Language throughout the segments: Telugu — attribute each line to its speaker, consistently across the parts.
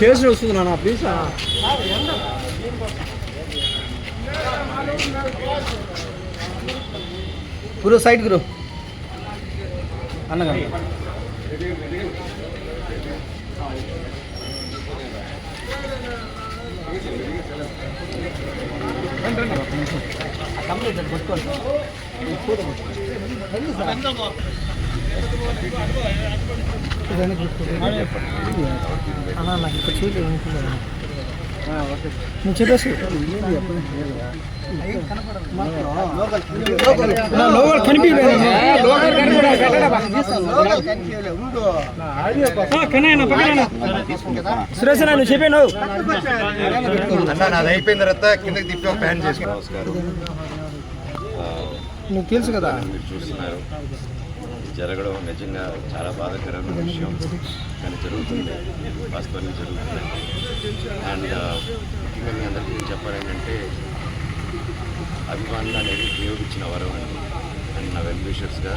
Speaker 1: చేసి వస్తుంది నాన్న ప్లీజ్ గురు సైడ్ గురు. అన్నగా కంప్లీట్ కొట్టుకోండి అన్న నాకు ఇక్కడ చూడలేదు అనుకున్నాను నువ్వు చెప్పేసి లోకల్ కనిపించలేదు సురేష్ నువ్వు చెప్పాను
Speaker 2: అన్న నాది అయిపోయిన తర్వాత కిందకి తిప్పి ఒక ప్యాన్ చేసుకో నమస్కారం
Speaker 1: నువ్వు తెలుసు కదా
Speaker 2: మీరు చూస్తున్నారు జరగడం నిజంగా చాలా బాధాకరమైన విషయం. కానీ జరుగుతుంది. వాస్తవానికి జరుగుతుంది. అండ్ ముఖ్యంగా మీ అందరికీ నేను అభిమానులు అనేది ఉపయోగించిన వరం అండి. అండ్ నా వెల్ విషర్స్గా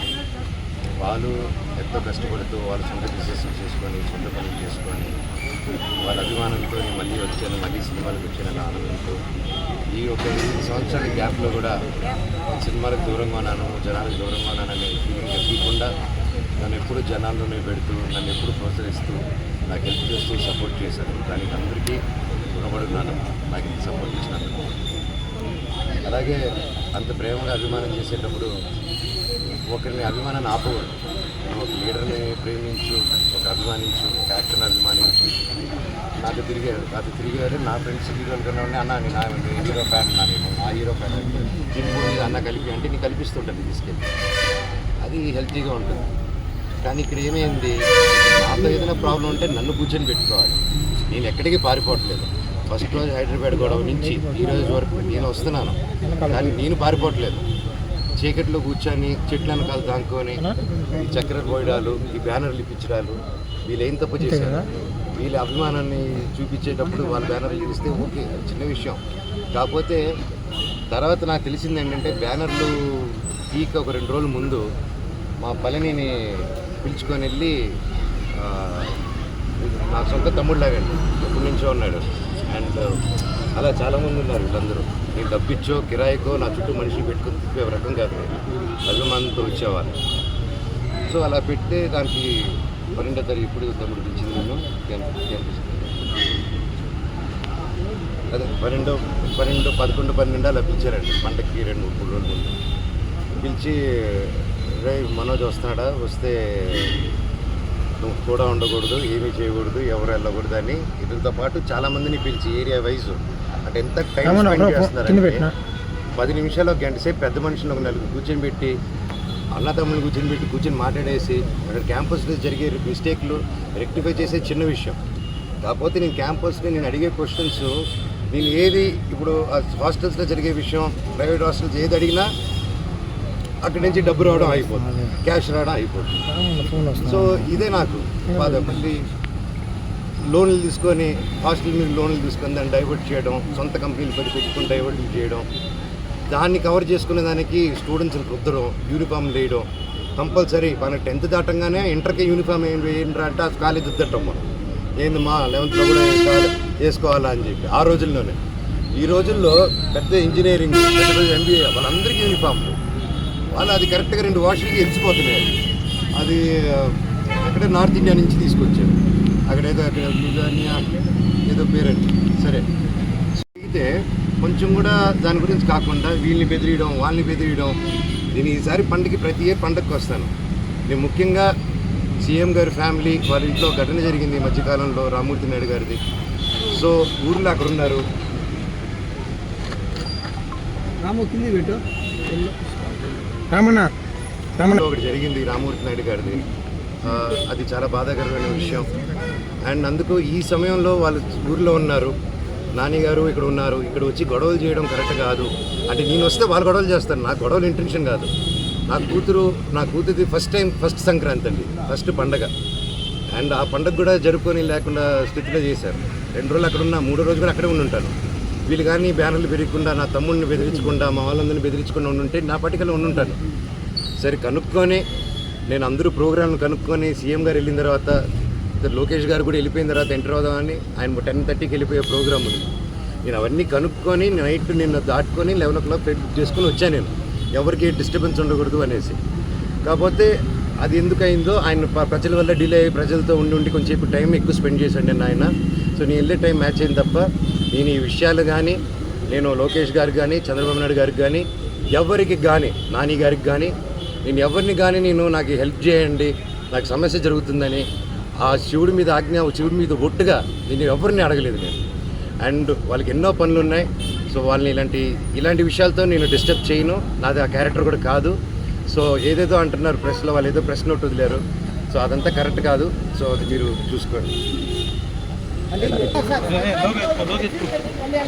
Speaker 2: వాళ్ళు ఎంతో కష్టపడుతూ వాళ్ళ సొంత బిజినెస్లు చేసుకొని సొంత పనులు చేసుకొని వాళ్ళ అభిమానంతో మళ్ళీ వచ్చాను మళ్ళీ సినిమాలకు వచ్చాను ఆనందంతో ఈ ఒక ఎనిమిది సంవత్సరాల గ్యాప్లో కూడా సినిమాలకు దూరంగా ఉన్నాను జనాలకు దూరంగా ఉన్నాను నన్ను ఎప్పుడు జనాల్లోనే పెడుతూ నన్ను ఎప్పుడు ప్రోత్సహిస్తూ నాకు హెల్ప్ చేస్తూ సపోర్ట్ చేశారు. దానికి అందరికీ రుణపడుతున్నాను. నాకు ఇంత సపోర్ట్ ఇచ్చినందుకు. అలాగే అంత ప్రేమగా అభిమానం చేసేటప్పుడు ఒకరిని అభిమానాన్ని ఆపకూడదు. ఒక లీడర్ని ప్రేమించు ఒక అభిమానించు ఒక యాక్టర్ని అభిమానించు. నాకు తిరిగారు నాకు తిరిగారు నా ఫ్రెండ్స్ హీరోలు కన్నా ఉండే అన్న నేను హీరో ఫ్యాన్ నా నేను ఆ హీరో ఫ్యాన్ దీని అన్న కలిపి అంటే నీకు కల్పిస్తుంటుంది తీసుకెళ్ళి. అది హెల్తీగా ఉంటుంది. కానీ ఇక్కడ ఏమైంది? నాతో ఏదైనా ప్రాబ్లం ఉంటే నన్ను కూర్చొని పెట్టుకోవాలి. నేను ఎక్కడికి పారిపోవట్లేదు. ఫస్ట్ రోజు హైదరాబాద్ గొడవ నుంచి ఈ రోజు వరకు నేను వస్తున్నాను. కానీ నేను పారిపోవట్లేదు. చీకట్లో కూర్చొని చెట్ల వెనకాల దాంకొని ఈ చక్కెర పోయడాలు ఈ బ్యానర్లు ఇప్పించడాలు వీళ్ళు ఏం తప్పు చేశారు? వీళ్ళ అభిమానాన్ని చూపించేటప్పుడు వాళ్ళ బ్యానర్లు చూపిస్తే ఓకే చిన్న విషయం. కాకపోతే తర్వాత నాకు తెలిసింది ఏంటంటే బ్యానర్లు పీక్ ఒక రెండు రోజుల ముందు మా పళనిని పిలుచుకొని వెళ్ళి నా సొంత తమ్ముళ్ళలాగండి ఎప్పటి నుంచో ఉన్నాడు. అండ్ అలా చాలామంది ఉన్నారు వీళ్ళందరూ. నేను డబ్బిచ్చో కిరాయికో నా చుట్టూ మనిషిని పెట్టుకుని తిప్పే రకం కాదు అభిమానంతో వచ్చేవాళ్ళు. సో అలా పెడితే దానికి పన్నెండో తారీఖు ఇప్పుడు తమ్ముడు పిలిచింది నేను అదే పన్నెండో పన్నెండు పదకొండు పన్నెండు అలా పిలిచారండి. పంటకి రెండు మూడు రోజులు పిలిచి రే మనోజ్ వస్తున్నాడా? వస్తే నువ్వు కూడా ఉండకూడదు ఏమీ చేయకూడదు ఎవరు వెళ్ళకూడదు అని ఇదంతో పాటు చాలా మందిని పిలిచి ఏరియా వైజ్. అంటే ఎంత టైం స్పెండ్. చేస్తున్నారంటే పది నిమిషాలు ఒక గంట సేపు పెద్ద మనిషిని ఒక నలుగురు కూర్చొని పెట్టి అన్నదమ్ములు కూర్చొని పెట్టి కూర్చొని మాట్లాడేసి అక్కడ క్యాంపస్లో జరిగే మిస్టేక్లు రెక్టిఫై చేసే చిన్న విషయం. కాకపోతే నేను క్యాంపస్ని నేను అడిగే క్వశ్చన్స్ నేను ఏది ఇప్పుడు హాస్టల్స్లో జరిగే విషయం ప్రైవేట్ హాస్టల్స్ ఏది అడిగినా అక్కడి నుంచి డబ్బు రావడం అయిపోతుంది క్యాష్ రావడం అయిపోతుంది సో ఇదే నాకు బాధ మళ్ళీ లోన్లు తీసుకొని హాస్టల్ మీద లోన్లు తీసుకొని దాన్ని డైవర్ట్ చేయడం సొంత కంపెనీలు పెట్టి పెట్టుకుని డైవర్ట్ చేయడం దాన్ని కవర్ చేసుకునే దానికి స్టూడెంట్స్ని రుద్దడం యూనిఫామ్ వేయడం కంపల్సరీ మన టెన్త్ దాటంగానే ఇంటర్కి యూనిఫామ్ ఏం వేయండి అంటే ఆ కాలేజ్ రుద్దటం మనం. ఏంది మా లెవెన్త్లో కూడా వేసుకోవాలా అని చెప్పి ఆ రోజుల్లోనే. ఈ రోజుల్లో పెద్ద ఇంజనీరింగ్ పెద్ద ఎంబీఏ వాళ్ళందరికీ యూనిఫామ్లు. వాళ్ళు అది కరెక్ట్గా రెండు వాషులకి ఎంచిపోతున్నాయి అది అక్కడే నార్త్ ఇండియా నుంచి తీసుకొచ్చారు. అక్కడ ఏదో అక్కడ లుధానియా ఏదో పేరండి. సరే. అయితే కొంచెం కూడా దాని గురించి కాకుండా వీళ్ళని బెదిరియడం వాళ్ళని బెదిరియడం నేను ఈసారి పండుగకి ప్రతి ఇయర్ పండగకి వస్తాను. నేను ముఖ్యంగా సీఎం గారి ఫ్యామిలీ వాళ్ళ ఇంట్లో ఘటన జరిగింది ఈ మధ్యకాలంలో రామూర్తి నాయుడు గారిది. సో ఊర్లో అక్కడ ఉన్నారు
Speaker 1: రాము కింది పెట్టు. రామన్న రామన్న
Speaker 2: ఒకటి జరిగింది రామూర్తి నాయుడు గారిది. అది చాలా బాధాకరమైన విషయం. అండ్ అందుకు ఈ సమయంలో వాళ్ళు ఊర్లో ఉన్నారు. నాన్నగారు గారు ఇక్కడ ఉన్నారు. ఇక్కడ వచ్చి గొడవలు చేయడం కరెక్ట్ కాదు. అంటే నేను వస్తే వాళ్ళు గొడవలు చేస్తాను నాకు గొడవలు ఇంటెన్షన్ కాదు. నా కూతురు నా కూతురిది ఫస్ట్ టైం ఫస్ట్ సంక్రాంతి అండి. ఫస్ట్ పండగ. అండ్ ఆ పండగ కూడా జరుపుకొని లేకుండా స్థితిలో చేశారు. రెండు రోజులు అక్కడ ఉన్నా మూడో రోజు కూడా అక్కడే ఉండి ఉంటాను. వీళ్ళు కానీ బ్యానర్లు పెరగకుండా నా తమ్ముడిని బెదిరించకుండా మా వాళ్ళందరినీ బెదిరించకుండా ఉండుంటే నా పట్టికలో ఉండుంటాను. సరే కనుక్కొని నేను అందరూ ప్రోగ్రాంలు కనుక్కొని సీఎం గారు వెళ్ళిన తర్వాత లోకేష్ గారు కూడా వెళ్ళిపోయిన తర్వాత ఎంటర్ అవుదామని ఆయన టెన్ థర్టీకి వెళ్ళిపోయే ప్రోగ్రామ్ ఉంది. నేను అవన్నీ కనుక్కొని నైట్ నిన్న దాటుకొని eleven o'clock flight book చేసుకొని వచ్చాను నేను. ఎవరికి డిస్టర్బెన్స్ ఉండకూడదు అనేసి. కాకపోతే అది ఎందుకైందో ఆయన ప్రజల వల్ల డిలే అయ్యి ప్రజలతో ఉండి ఉండి కొంచెం టైం ఎక్కువ స్పెండ్ చేశాడు నేను ఆయన. సో నేను వెళ్ళే టైం మ్యాచ్ అయింది తప్ప నేను ఈ విషయాలు కానీ నేను లోకేష్ గారికి కానీ చంద్రబాబు నాయుడు గారికి కానీ ఎవరికి కానీ నాని గారికి కానీ నేను ఎవరిని కానీ నేను నాకు హెల్ప్ చేయండి నాకు సమస్య జరుగుతుందని ఆ శివుడి మీద ఆజ్ఞ శివుడి మీద ఒట్టుగా నేను ఎవరిని అడగలేదు నేను. అండ్ వాళ్ళకి ఎన్నో పనులు ఉన్నాయి. సో వాళ్ళని ఇలాంటి ఇలాంటి విషయాలతో నేను డిస్టర్బ్ చేయను. నాది ఆ క్యారెక్టర్ కూడా కాదు. సో ఏదేదో అంటున్నారు ప్రెస్లో వాళ్ళు ఏదో ప్రెస్ నోట్ వదిలేరు. సో అదంతా కరెక్ట్ కాదు. సో అది మీరు చూసుకోండి.
Speaker 1: అంటే